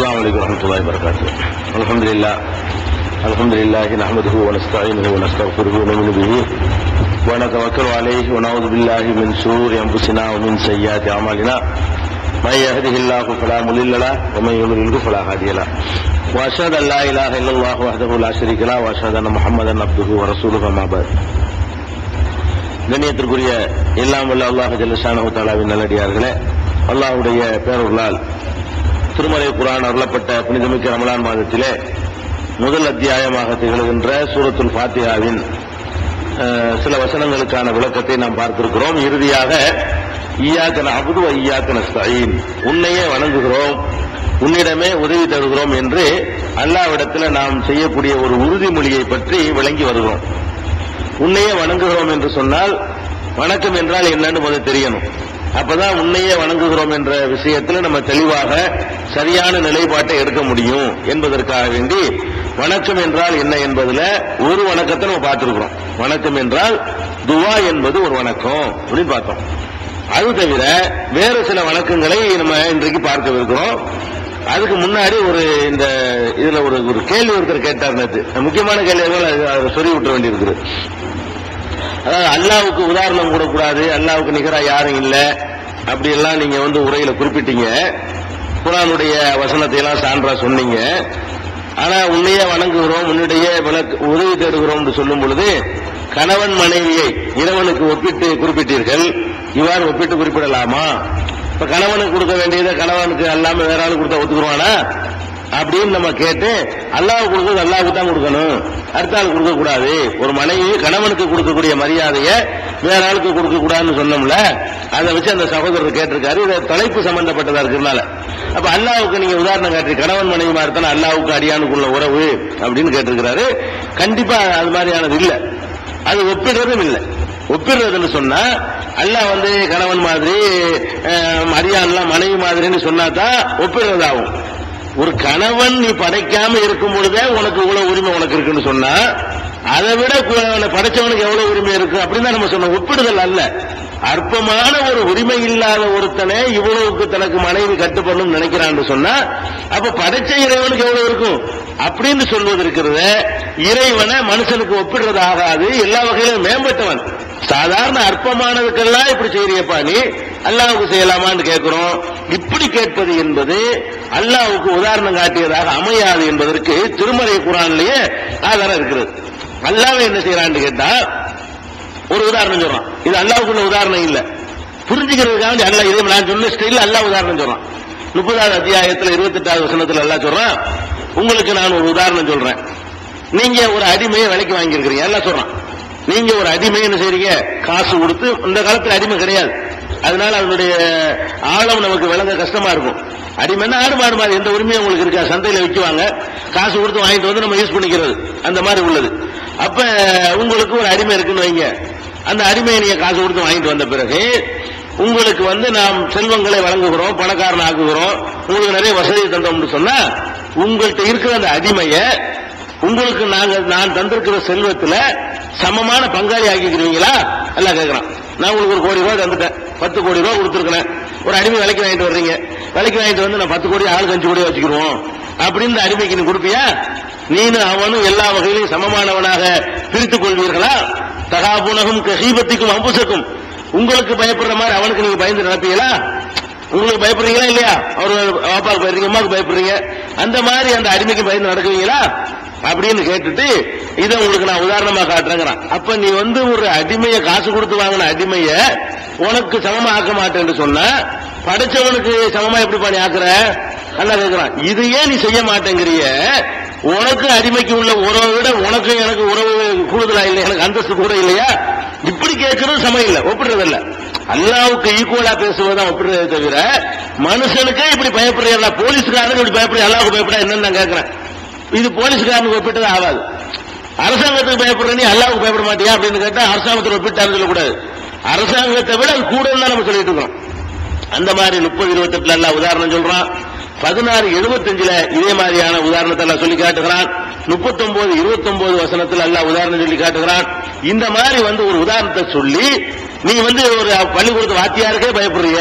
السلام عليكم ورحمة الله وبركاته الحمد لله الحمد لله نحمده ونستعينه ونستغفره ونؤمن به ونتوكل عليه ونعوذ بالله من شرور أنفسنا ومن سيئات أعمالنا من يهده الله فلا مضل له ومن يضلله فلا هادي له وأشهد أن لا إله إلا الله وحده لا شريك له وأشهد أن محمدا عبده ورسوله أما بعد கண்ணியத்திற்குரிய எல்லாம் உள்ள அல்லாஹ் ஜல்லசானு தாலாவின் நல்லடியார்களே அல்லாஹுடைய பேரொருளால் திருமலை குரான் அருளப்பட்ட புனிதமிக்க ரமலான் மாதத்திலே முதல் அத்தியாயமாக திகழ்கின்ற சூரத்துல் பாத்தியாவின் சில வசனங்களுக்கான விளக்கத்தை நாம் பார்த்திருக்கிறோம். இறுதியாக ஈயாக்கன அபுது ஈயாக்கன ஸ்தாயின் உன்னையே வணங்குகிறோம். உன்னிடமே உதவி தருகிறோம் என்று அல்லாவிடத்தில் நாம் செய்யக்கூடிய ஒரு உறுதிமொழியை பற்றி விளங்கி வருகிறோம். உன்னையே வணங்குகிறோம் என்று சொன்னால் வணக்கம் என்றால் என்னன்னு முதல் தெரியணும். அப்பதான் உன்னையே வணங்குகிறோம் என்ற விஷயத்தில் நம்ம தெளிவாக சரியான நிலைப்பாட்டை எடுக்க முடியும் என்பதற்காக வேண்டி வணக்கம் என்றால் என்ன என்பதுல ஒரு வணக்கத்தை நம்ம பார்த்திருக்கிறோம். வணக்கம் என்றால் துவா என்பது ஒரு வணக்கம் அப்படின்னு பார்த்தோம். அது தவிர வேறு சில வணக்கங்களை நம்ம இன்றைக்கு பார்க்க இருக்கிறோம் அதுக்கு முன்னாடி ஒரு இந்த இதுல ஒரு ஒரு கேள்வி ஒருத்தர் கேட்டார் நேற்று முக்கியமான கேள்வி அதை சொல்லி விட்டுற வேண்டியிருக்குது. அதாவது அல்லாவுக்கு உதாரணம் கூடக்கூடாது அல்லாவுக்கு நிகரா யாரும் இல்லை அப்படி எல்லாம் நீங்க வந்து உரையில குறிப்பிட்டீங்க. குரானுடைய வசனத்தை எல்லாம் சான்றா சொன்னீங்க. ஆனா உன்னையே வணங்குகிறோம் உன்னிடையே உதவி தேடுகிறோம் என்று சொல்லும் பொழுது கணவன் மனைவியை இறைவனுக்கு ஒப்பிட்டு குறிப்பிட்டீர்கள். இவ்வாறு ஒப்பிட்டு குறிப்பிடலாமா? இப்ப கணவனுக்கு கொடுக்க வேண்டியதை கணவனுக்கு அல்லாம வேற ஆளு கொடுத்தா ஒத்துக்குருவானா? அப்படின்னு நம்ம கேட்டு அல்லாஹ் கொடுக்கறது அல்லாவுக்கு தான் கொடுக்கணும். அடுத்த ஆள் கொடுக்கக்கூடாது. ஒரு மனைவி கணவனுக்கு கொடுக்கக்கூடிய மரியாதையை வேற ஆளுக்கு கொடுக்கக்கூடாதுன்னு சொன்னோம்ல அதை வச்சு அந்த சகோதரர் கேட்டிருக்காரு. இதை தலைப்பு சம்பந்தப்பட்டதா இருக்கிறதுனால. அப்ப அல்லாவுக்கு நீங்க உதாரணம் காட்டி கணவன் மனைவி மாதிரி தானே அல்லாவுக்கு அடியானுக்குள்ள உறவு அப்படின்னு கேட்டிருக்கிறாரு. கண்டிப்பா அது மாதிரியானது இல்லை. அது ஒப்பிடுறதும் இல்லை. ஒப்பிடுறதுன்னு சொன்னா அல்லாஹ் வந்து கணவன் மாதிரி அஹ், அடியான்லாம் மனைவி மாதிரின்னு சொன்னா தான் ஒப்பிடுறதாகும். ஒரு கணவன் நீ படைக்காம இருக்கும் பொழுதே உனக்கு இவ்வளவு உரிமை உனக்கு இருக்குன்னு சொன்னா அதை விட படைச்சவனுக்கு எவ்வளவு உரிமை இருக்கு அப்படின்னு தான் நம்ம சொன்னோம். ஒப்பிடுதல் அல்ல. அற்பமான ஒரு உரிமை இல்லாத ஒருத்தனை இவ்வளவுக்கு தனக்கு மனைவி கட்டுப்படணும்னு நினைக்கிறான்னு சொன்னா அப்ப படைச்ச இறைவனுக்கு எவ்வளவு இருக்கும்? அப்படின்னு சொல்வது இருக்கிறத இறைவனை மனுஷனுக்கு ஒப்பிடுறது ஆகாது. எல்லா வகையிலும் மேம்பட்டவன். சாதாரண அற்பமானதுக்கெல்லாம் இப்படி செய்யறியப்பா நீ. அல்லாவுக்கு செய்யலாமான்னு கேட்கிறோம் இப்படி கேட்பது என்பது அல்லாவுக்கு உதாரணம் காட்டியதாக அமையாது என்பதற்கு திருமறை குரான்லயே ஆதாரம் இருக்கிறது. அல்லாஹ் என்ன செய்யறான்னு கேட்டா ஒரு உதாரணம் சொல்றான். இது அல்லாவுக்குள்ள உதாரணம் இல்ல. புரிஞ்சுக்கிறதுக்காக அல்லாஹ் இதே நான் சொன்ன ஸ்டைல் அல்லாஹ் உதாரணம் சொல்றான். முப்பதாவது அத்தியாயத்துல இருபத்தெட்டாவது வசனத்தில் எல்லாம் சொல்றான் உங்களுக்கு நான் ஒரு உதாரணம் சொல்றேன். நீங்க ஒரு அடிமையை விலைக்கு வாங்கியிருக்கிறீங்க. எல்லாம் சொல்றான். நீங்க ஒரு அடிமை என்ன செய்றீங்க. காசு கொடுத்து இந்த காலத்தில் அடிமை கிடையாது. அதனால அதனுடைய ஆழம் நமக்கு விளங்க கஷ்டமா இருக்கும். அடிமைன்னா ஆடு மாடு மாதிரி எந்த உரிமையும் உங்களுக்கு இருக்கா? சந்தையில விற்குவாங்க காசு கொடுத்து வாங்கிட்டு வந்து நம்ம யூஸ் பண்ணிக்கிறது. அந்த மாதிரி உள்ளது. அப்ப உங்களுக்கு ஒரு அடிமை இருக்குன்னு வைங்க. அந்த அடிமையை நீங்க காசு கொடுத்து வாங்கிட்டு வந்த பிறகு உங்களுக்கு வந்து நாம் செல்வங்களை வழங்குகிறோம் பணக்காரன் ஆக்குகிறோம். உங்களுக்கு நிறைய வசதி தந்தோம்னு சொன்னா உங்கள்கிட்ட இருக்கிற அந்த அடிமையை உங்களுக்கு நாங்க நான் தந்திருக்கிற செல்வத்துல சமமான பங்காளி ஆக்கிக்கிறீங்களா? எல்லாம் கேட்கறான் நான் உங்களுக்கு ஒரு கோடி ரூபாய் தந்துட்டேன். பத்து கோடி ரூபாய் கொடுத்துருக்கேன் ஒரு அடிமை விலைக்கு வாங்கிட்டு வர்றீங்க. விலைக்கு வாங்கிட்டு வந்து நான் பத்து கோடி ஆளுக்கு அஞ்சு கோடி வச்சுக்கிருவோம் அப்படின்னு இந்த அடிமைக்கு நீ கொடுப்பியா? நீனும் அவனும் எல்லா வகையிலும் சமமானவனாக பிரித்துக் கொள்வீர்களா? தகாபுனகும் கசீபத்திக்கும் அம்புசக்கும். உங்களுக்கு பயப்படுற மாதிரி அவனுக்கு நீங்க பயந்து நடப்பீங்களா? உங்களுக்கு பயப்படுறீங்களா இல்லையா? அவர் பாப்பாவுக்கு பயப்படுறீங்க அம்மாவுக்கு பயப்படுறீங்க. அந்த மாதிரி அந்த அடிமைக்கு பயந்து நடக்குவீங்களா? அப்படின்னு கேட்டுட்டு இதை உங்களுக்கு நான் உதாரணமா காட்டுறேங்கிறான். அப்ப நீ வந்து ஒரு அடிமையை காசு கொடுத்து வாங்கின அடிமைய உனக்கு சமமாக ஆக்க மாட்டேன்னு சொன்ன படைச்சவனுக்கு சமமா எப்படி பண்ணி ஆக்குற? நல்லா கேட்கிறான் இது ஏன் நீ செய்ய மாட்டேங்கிறிய? உனக்கு அடிமைக்கு உள்ள உறவை விட உனக்கு எனக்கு உறவு கூடுதலா இல்லை எனக்கு அந்தஸ்து கூட இல்லையா? இப்படி கேட்கறது சமயம் இல்லை. ஒப்பிடுறது இல்ல அல்லாவுக்கு ஈக்குவலா பேசுவதுதான் ஒப்பிடுறதே தவிர மனுஷனுக்கே இப்படி பயப்படுறா போலீஸ்காரனுக்கு இப்படி பயப்படுற அல்லாவுக்கு பயப்படா? என்னன்னு நான் கேட்கிறேன் இது போலீஸ்காரனுக்கு ஒப்பிட்டது ஆகாது. அரசாங்கத்துக்கு பயப்படுற நீ அல்லாவுக்கு பயப்பட மாட்டியா? அப்படின்னு கேட்டா அரசாங்கத்தில் ஒப்பிட்டாருன்னு சொல்லக்கூடாது அரசாங்கத்தை விட அது கூட தான் நம்ம சொல்லிட்டு இருக்கோம் அந்த மாதிரி முப்பது இருபத்தெட்டுல எல்லாம் உதாரணம் சொல்றான். பதினாறு எழுபத்தஞ்சுல இதே மாதிரியான உதாரணத்தை எல்லாம் சொல்லி காட்டுகிறான். முப்பத்தொன்பது இருபத்தொன்பது வசனத்துல எல்லாம் உதாரணம் சொல்லி காட்டுகிறான். இந்த மாதிரி வந்து ஒரு உதாரணத்தை சொல்லி நீ வந்து ஒரு பள்ளிக்கூடத்து வாத்தியாருக்கே பயப்படுறிய.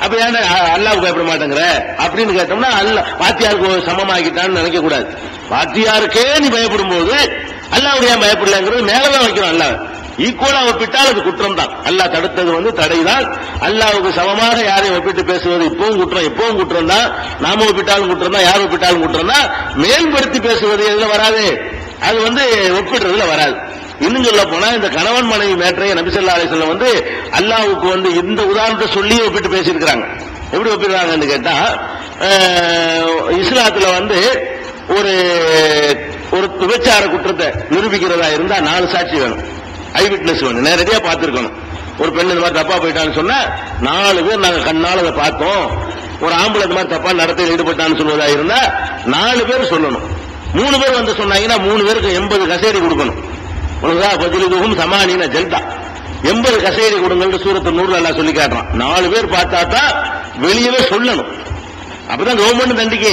அப்ப ஏன்டா அ- பயப்பட மாட்டேங்கிற? அப்படின்னு கேட்டோம்னா அல்ல வாத்தியாருக்கு சமமாக்கிட்டான்னு நினைக்க கூடாது வாத்தியாருக்கே நீ பயப்படும் போது அல்லாவுக்கு ஏன் பயப்படலங்கிறது மேலதான் வைக்கிறோம் அல்லாஹ். ஈக்குவலா ஒப்பிட்டால் அது குற்றம் தான் அல்லாஹ் தடுத்தது வந்து தடைதான். அல்லாவுக்கு சமமாக யாரையும் ஒப்பிட்டு பேசுவது இப்பவும் குற்றம் இப்பவும் குற்றம் தான் நாம ஒப்பிட்டாலும் குற்றம் தான் யார் ஒப்பிட்டாலும் குற்றம் தான் மேம்படுத்தி பேசுவது எதுல வராது? அது வந்து ஒப்பிடுறதுல வராது. இன்னும் சொல்ல போனா இந்த கணவன் மனைவி மேற்றைய நபிசல்லா அலிஸ்லாம் வந்து அல்லாவுக்கு வந்து இந்த உதாரணத்தை சொல்லி ஒப்பிட்டு பேசியிருக்கிறாங்க. எப்படி ஒப்பிடுறாங்கன்னு கேட்டா இஸ்லாத்துல வந்து ஒரு ஒரு விபச்சார குற்றத்தை நிரூபிக்கிறதா இருந்தா நாலு சாட்சி வேணும். ஐ விட்னஸ் வேணும். நேரடியா பார்த்திருக்கணும். ஒரு பெண் இந்த மாதிரி தப்பா போயிட்டான்னு சொன்னா நாலு பேர் நாங்க கண்ணால அதை பார்த்தோம். ஒரு ஆம்பளை இந்த மாதிரி தப்பா நடத்தையில் ஈடுபட்டான்னு சொல்வதா இருந்தா நாலு பேர் சொல்லணும். மூணு பேர் வந்து சொன்னாங்கன்னா மூணு பேருக்கு எண்பது கசேரி கொடுக்கணும். உனதா பதிலுக்கும் சமானின ஜெல்தா. எண்பது கசேரி கொடுங்கன்னு சூரத்து நூறுல எல்லாம் சொல்லி காட்டுறான். நாலு பேர் பார்த்தா தான் வெளியவே சொல்லணும். அப்பதான் கவர்மெண்ட் தண்டிக்கு.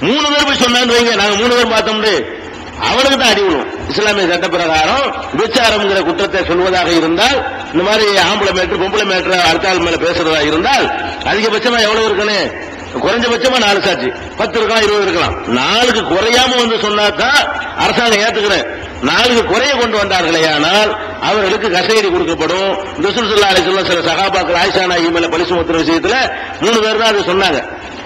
மூணு பேர் போய் சொன்னான்னு வைங்க. நாங்க மூணு பேர் பார்த்தோம்னு. அவனுக்கு தான் அடி இஸ்லாமிய சட்ட பிரகாரம் விபச்சாரம்ங்கிற குற்றத்தை சொல்வதாக இருந்தால் இந்த மாதிரி ஆம்பளை மேட்ரு பொம்பளை மேட்ரு அடுத்த ஆள் மேல பேசுறதா இருந்தால் அதிகபட்சமா எவ்வளவு இருக்கணும் குறைஞ்சபட்சமா நாலு சாட்சி. பத்து இருக்கலாம் இருபது இருக்கலாம். நாளுக்கு குறையாம வந்து சொன்னா தான் அரசாங்கம் ஏத்துக்கிறேன் நாளுக்கு குறைய கொண்டு வந்தார்களே ஆனால் அவர்களுக்கு கசையடி கொடுக்கப்படும். ரசூல் ஸல்லல்லாஹு சில சகாபாக்கள் ஆயிஷா நாயகி மேல பலி சுமத்துற விஷயத்துல மூணு பேர் தான் அது சொன்னாங்க.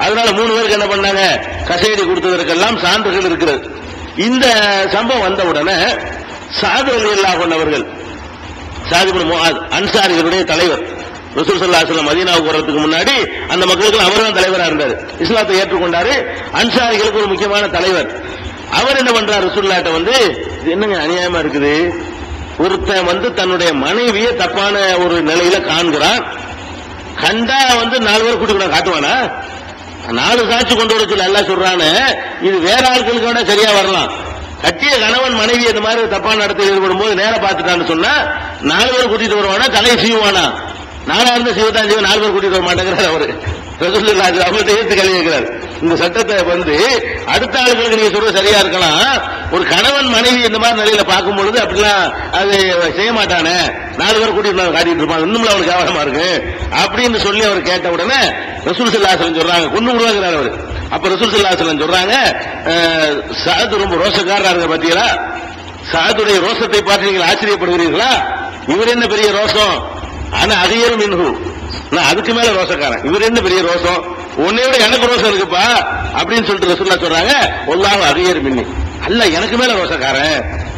அதனால மூணு பேருக்கு என்ன பண்ணாங்க? கசையடி கொடுத்ததற்கெல்லாம் சான்றுகள் இருக்கிறது. இந்த சம்பவம் வந்த உடனே சாது அலி கொண்டவர்கள் சாதிபுல் அன்சாரிகளுடைய தலைவர் ரசூல் சல்லா சொல்லம் மதீனாவுக்கு வர்றதுக்கு முன்னாடி அந்த மக்களுக்கு அவர் தான் தலைவரா இருந்தார். இஸ்லாத்தை ஏற்றுக்கொண்டாரு. அன்சாரிகளுக்கு ஒரு முக்கியமான தலைவர். அவர் என்ன பண்றார்? ரசூல்லாட்ட வந்து இது என்னங்க அநியாயமா இருக்குது? ஒருத்தன் வந்து தன்னுடைய மனைவியை தப்பான ஒரு நிலையில காண்கிறான். கண்டா வந்து நாலு பேர் கூட்டிக்கிறான் காட்டுவானா? நாலு சாட்சி கொண்டு வர சொல்லி எல்லாம் சொல்றானு. இது வேற ஆட்களுக்கு வேணா சரியா வரலாம். கட்டிய கணவன் மனைவி இந்த மாதிரி தப்பான நடத்தையில் ஈடுபடும் போது நேரம் பார்த்துட்டான்னு சொன்னா நாலு பேர் கூட்டிட்டு வருவானா? தலை செய்வானா நாலா இருந்து சிவதான் செய்வ நாலு பேர் கூட்டிட்டு வர மாட்டேங்கிறார் அவரு. ரசூலுல்லாஹி அலைஹி அவங்கள்ட்ட ஏத்து இந்த சட்டத்தை வந்து அடுத்த ஆளுகளுக்கு நீங்க சொல்றது சரியா இருக்கலாம். ஒரு கணவன் மனைவி இந்த மாதிரி நிலையில பார்க்கும் பொழுது அப்படிலாம் அது செய்ய மாட்டானே. நாலு பேர் கூட்டிட்டு காட்டிட்டு இருப்பான் இன்னும் அவனுக்கு கவனமா இருக்கு. அப்படின்னு சொல்லி அவர் கேட்ட உடனே ரசூல் சல்லாசலம் சொல்றாங்க கொண்டு விடுவாங்கிறார் அவர். அப்ப ரசூல் சல்லாசலம் சொல்றாங்க சாது ரொம்ப ரோஷக்காரரா இருக்க பாத்தீங்களா? சாதுடைய ரோஷத்தை பார்த்து நீங்கள் ஆச்சரியப்படுகிறீர்களா? இவர் என்ன பெரிய ரோஷம்? ஆனா அதிகரும் மின்ஹு. நான் அதுக்கு மேல ரோஷக்காரன். இவர் என்ன பெரிய ரோஷம்? உன்னை விட எனக்கு ரோஷம் இருக்குப்பா அப்படின்னு சொல்லிட்டு ரசூல்லா சொல்றாங்க ஒல்லாஹ் அதிகர் மின்னி அல்ல எனக்கு மேல ரோஷக்காரன்.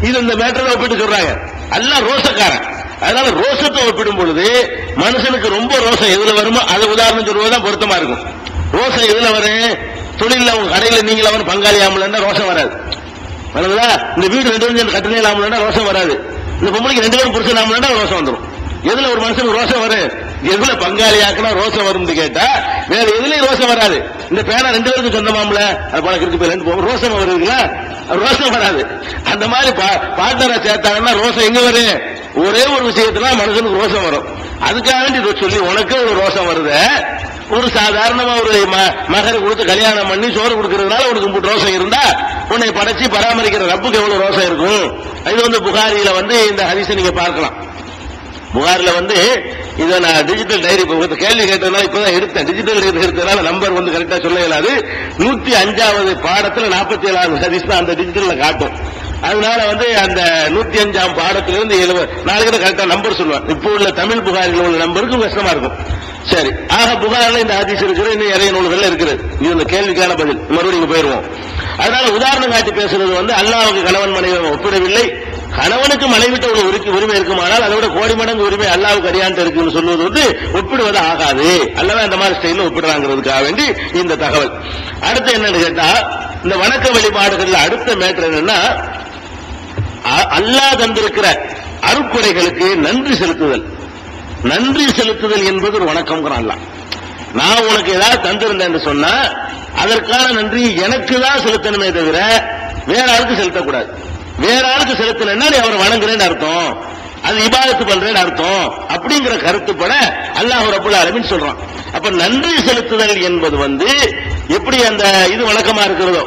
இது இந்த மேட்டரை ஒப்பிட்டு சொல்றாங்க. அல்ல ரோஷக்காரன். அதனால ரோசத்தை ஒப்பிடும் பொழுது மனுஷனுக்கு ரொம்ப ரோசம் எதுல வருமோ அதை உதாரணம் சொல்வதுதான் பொருத்தமா இருக்கும். ரோசம் எதுல வரும்? தொழில் அவங்க கடையில நீங்கள அவன் பங்காளி ஆமலன்னா ரோஷம் வராது. வருதுதா இந்த வீடு ரெண்டு பேரும் கட்டணை இல்லாமலன்னா ரோசம் வராது. இந்த பொம்பளைக்கு ரெண்டு பேரும் புருஷன் இல்லாமலன்னா ரோசம் வந்துடும் எதுல ஒரு மனுஷனுக்கு ரோசம் வரும்? எதுல பங்காளி ஆக்கினா ரோஷம் வரும்னு கேட்டா வேற எதுலயும் ரோசம் வராது. இந்த பேனா ரெண்டு பேருக்கும் சொந்தமாம்ல அது போல கிருக்கு போய் ரெண்டு போ- ரோஷம் வருதுங்களா? ரோசம் வராது. அந்த மாதிரி பார்ட்னரை சேர்த்தாங்கன்னா ரோசம் எங்க வரும்? ஒரே ஒரு விஷயத்துல மனுஷனுக்கு ரோஷம் வரும். அதுக்காக இதை சொல்லி உனக்கு ஒரு ரோஷம் வருது. ஒரு சாதாரணமா ஒரு ம- கொடுத்து கல்யாணம் பண்ணி சோறு கொடுக்கறதுனால உனக்கு இப்படி ரோஷம் இருந்தா உன்னை படைச்சு பராமரிக்கிற ரப்புக்கு எவ்வளவு ரோஷம் இருக்கும்? இது வந்து புகாரியில வந்து இந்த ஹரிசை நீங்க பார்க்கலாம். புகாரில் வந்து இதை நான் டிஜிட்டல் டைரி கேள்வி கேட்டதுனால இப்பதான் எடுத்தேன். டிஜிட்டல் டைரி எடுத்ததுனால நம்பர் வந்து கரெக்டா சொல்ல இயலாது நூத்தி அஞ்சாவது பாடத்துல நாற்பத்தி ஏழாவது ஹரிஸ் தான் அந்த டிஜிட்டல்ல காட்டும். அதனால வந்து அந்த நூத்தி அஞ்சாம் பாடத்திலிருந்து எழுபது நாளைக்கு கரெக்டா நம்பர் சொல்லுவேன் இப்போ உள்ள தமிழ் புகாரில் உள்ள நம்பருக்கு கஷ்டமா இருக்கும். சரி ஆக புகாரில் இந்த ஹதீஸ் இருக்கிறது இன்னும் நிறைய நூல்கள் இருக்குது. இது இந்த கேள்விக்கான பதில். மறுபடியும் போயிருவோம் அதனால உதாரணம் காட்டி பேசுறது வந்து அல்லாவுக்கு கணவன் மனைவி ஒப்பிடவில்லை கணவனுக்கு மனைவிட்ட ஒரு உரிமை- உரிமை இருக்குமானால் அதோட கோடி மடங்கு உரிமை அல்லாவுக்கு அறியாண்டு இருக்குன்னு சொல்வது வந்து ஒப்பிடுவது ஆகாது. அல்லவா அந்த மாதிரி ஸ்டைல ஒப்பிடுறாங்கிறதுக்காக வேண்டி இந்த தகவல். அடுத்து என்னன்னு கேட்டா இந்த வணக்க வழிபாடுகள்ல அடுத்த மேட்டர் என்னன்னா அல்லாஹ் தந்திருக்கிற அருக்குறைகளுக்கு நன்றி செலுத்துதல். நன்றி செலுத்துதல் என்பது ஒரு வணக்கம்ங்கிறான் அல்லாஹ். நான் உனக்கு ஏதாவது தந்திருந்தேன் சொன்னா அதற்கான நன்றி எனக்கு தான் செலுத்தணுமே தவிர வேற ஆளுக்கு செலுத்தக்கூடாது. வேற ஆளுக்கு செலுத்தலைன்னா நீ அவரை வணங்குறேன்னு அர்த்தம். அது இபாதத்து பண்றேன்னு அர்த்தம். அப்படிங்கிற கருத்துப்பட அல்லாஹ் ரபுல் ஆலமீன் சொல்றான். அப்ப நன்றி செலுத்துதல் என்பது வந்து எப்படி அந்த இது வழக்கமா இருக்கிறதோ